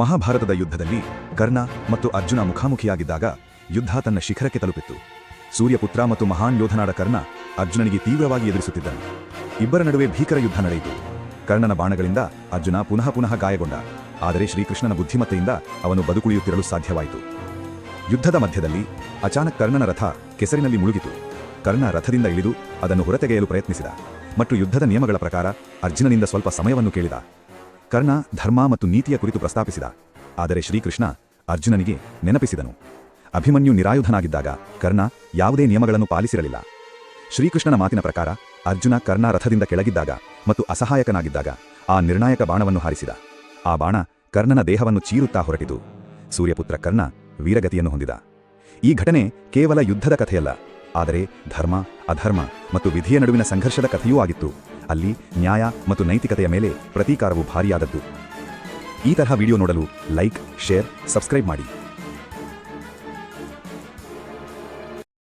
ಮಹಾಭಾರತದ ಯುದ್ಧದಲ್ಲಿ ಕರ್ಣ ಮತ್ತು ಅರ್ಜುನ ಮುಖಾಮುಖಿಯಾಗಿದ್ದಾಗ ಯುದ್ಧ ತನ್ನ ಶಿಖರಕ್ಕೆ ತಲುಪಿತ್ತು. ಸೂರ್ಯಪುತ್ರ ಮತ್ತು ಮಹಾನ್ ಯೋಧನಾದ ಕರ್ಣ ಅರ್ಜುನನಿಗೆ ತೀವ್ರವಾಗಿ ಎದುರಿಸುತ್ತಿದ್ದನು. ಇಬ್ಬರ ನಡುವೆ ಭೀಕರ ಯುದ್ಧ ನಡೆಯಿತು. ಕರ್ಣನ ಬಾಣಗಳಿಂದ ಅರ್ಜುನ ಪುನಃ ಪುನಃ ಗಾಯಗೊಂಡ. ಆದರೆ ಶ್ರೀಕೃಷ್ಣನ ಬುದ್ಧಿಮತ್ತೆಯಿಂದ ಅವನು ಬದುಕುಳಿಯುತ್ತಿರಲು ಸಾಧ್ಯವಾಯಿತು. ಯುದ್ಧದ ಮಧ್ಯದಲ್ಲಿ ಅಚಾನಕ್ ಕರ್ಣನ ರಥ ಕೆಸರಿನಲ್ಲಿ ಮುಳುಗಿತು. ಕರ್ಣ ರಥದಿಂದ ಇಳಿದು ಅದನ್ನು ಹೊರತೆಗೆಯಲು ಪ್ರಯತ್ನಿಸಿದ. ಮತ್ತು ಯುದ್ಧದ ನಿಯಮಗಳ ಪ್ರಕಾರ ಅರ್ಜುನನಿಂದ ಸ್ವಲ್ಪ ಸಮಯವನ್ನು ಕೇಳಿದ. ಕರ್ಣ, ಧರ್ಮ ಮತ್ತು ನೀತಿಯ ಕುರಿತು ಪ್ರಸ್ತಾಪಿಸಿದ. ಆದರೆ ಶ್ರೀಕೃಷ್ಣ ಅರ್ಜುನನಿಗೆ ನೆನಪಿಸಿದನು. ಅಭಿಮನ್ಯು ನಿರಾಯುಧನಾಗಿದ್ದಾಗ ಕರ್ಣ ಯಾವುದೇ ನಿಯಮಗಳನ್ನು ಪಾಲಿಸಿರಲಿಲ್ಲ. ಶ್ರೀಕೃಷ್ಣನ ಮಾತಿನ ಪ್ರಕಾರ ಅರ್ಜುನ ಕರ್ಣ ರಥದಿಂದ ಕೆಳಗಿದ್ದಾಗ ಮತ್ತು ಅಸಹಾಯಕನಾಗಿದ್ದಾಗ ಆ ನಿರ್ಣಾಯಕ ಬಾಣವನ್ನು ಹಾರಿಸಿದ. ಆ ಬಾಣ ಕರ್ಣನ ದೇಹವನ್ನು ಚೀರುತ್ತಾ ಹೊರಟಿತು. ಸೂರ್ಯಪುತ್ರ ಕರ್ಣ ವೀರಗತಿಯನ್ನು ಹೊಂದಿದ. ಈ ಘಟನೆ ಕೇವಲ ಯುದ್ಧದ ಕಥೆಯಲ್ಲ, ಆದರೆ ಧರ್ಮ, ಅಧರ್ಮ ಮತ್ತು ವಿಧಿಯ ನಡುವಿನ ಸಂಘರ್ಷದ ಕಥೆಯೂ ಆಗಿತ್ತು. ಅಲ್ಲಿ ನ್ಯಾಯ ಮತ್ತು ನೈತಿಕತೆಯ ಮೇಲೆ ಪ್ರತೀಕಾರವು ಭಾರಿಯಾದದ್ದು. ಈ ತರಹ ವಿಡಿಯೋ ನೋಡಲು ಲೈಕ್, ಶೇರ್, ಸಬ್ಸ್ಕ್ರೈಬ್ ಮಾಡಿ.